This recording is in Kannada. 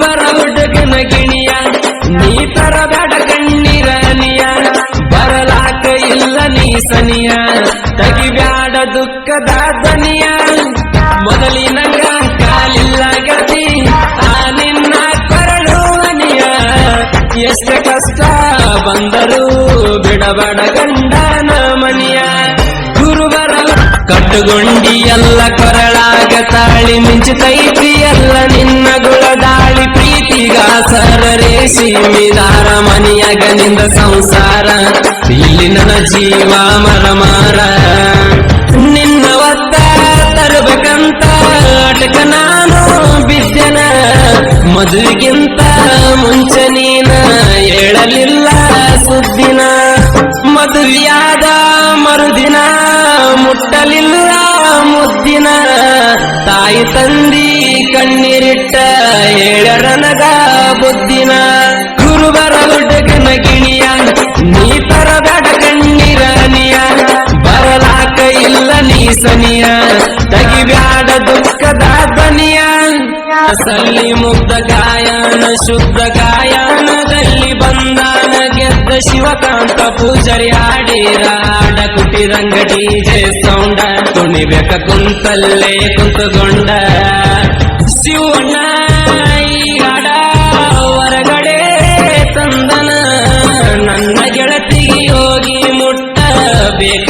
ಗುರುವರ ಹುಡುಗನ ಗಿಣಿಯ, ನೀ ತರಬೇಡ ಬರಲಾಕ ಇಲ್ಲ ನೀ ಸನಿಯ ತಗಿಬ್ಯಾಡ ದುಃಖದ ದನಿಯ ಮೊದಲಿನಂಗ ಕಾಲಿಲ್ಲ ಗತಿ, ಆ ನಿನ್ನ ಕೊರಳು ಅನಿಯ, ಎಷ್ಟು ಕಷ್ಟ ಬಂದರೂ ಬಿಡಬಡ ಗಂಡನ ಮನಿಯ. ಗುರುವರ ಕಟ್ಟುಗೊಂಡಿ ಎಲ್ಲ ಕೊರಳಾಗ ತಾಳಿ ಮಿಂಚುತ್ತೈತಿ ಪ್ರೀತಿಗಾಸರ ರೇಷಿಮಿದಾರ ಮನಿಯಾಗ ನಿಂದ ಸಂಸಾರ. ಇಲ್ಲಿ ನನ್ನ ಜೀವ ಮರಮಾರ. ನಿನ್ನ ಒತ್ತ ತರಬೇಕಂತ ಅಟಕ ನಾನು ಬಿದ್ದೆನ. ಮದುವೆಗಿಂತ ಮುಂಚೆ ನೀನ ಹೇಳಲಿಲ್ಲ ಸುದ್ದಿನ. ಮದುವೆಯಾದ ಮರುದಿನ ಮುಟ್ಟಲಿಲ್ಲ ಮುದ್ದಿನ. ತಾಯಿ ತಂದಿ ಕಣ್ಣೀರಿಟ್ಟ ಹೇಳರನಗ ಬುದ್ದಿನ ಗುರುವರ ಹುಡುಗನ ಗಿಣಿಯ, ನೀ ತರಬೇಡ ಕಣ್ಣಿರನಿಯ ಬರಲಾಕ ಇಲ್ಲ ನೀ ಸನಿಯ ತಗಿಬ್ಯಾಡ ದುಃಖದ ಬನಿಯ ಸಲ್ಲಿ ಮುಗ್ಧ ಗಾಯನ, ಶುದ್ಧ ಗಾಯನದಲ್ಲಿ ಬಂದಾನ, ಗೆದ್ದ ಶಿವಕಾಂತ ಪೂಜಾರಿ ಆಡಿರಾಡ ಕುಟಿರಂಗಡಿ ಜೆ ಸೌಂಡ ತುಣಿಬೇಕ ಕುಂತಲ್ಲೇ ಕುಂತುಗೊಂಡ ನನ್ನ ಗೆಳತಿಗೆ ಹೋಗಿ ಮುಟ್ಟಬೇಕ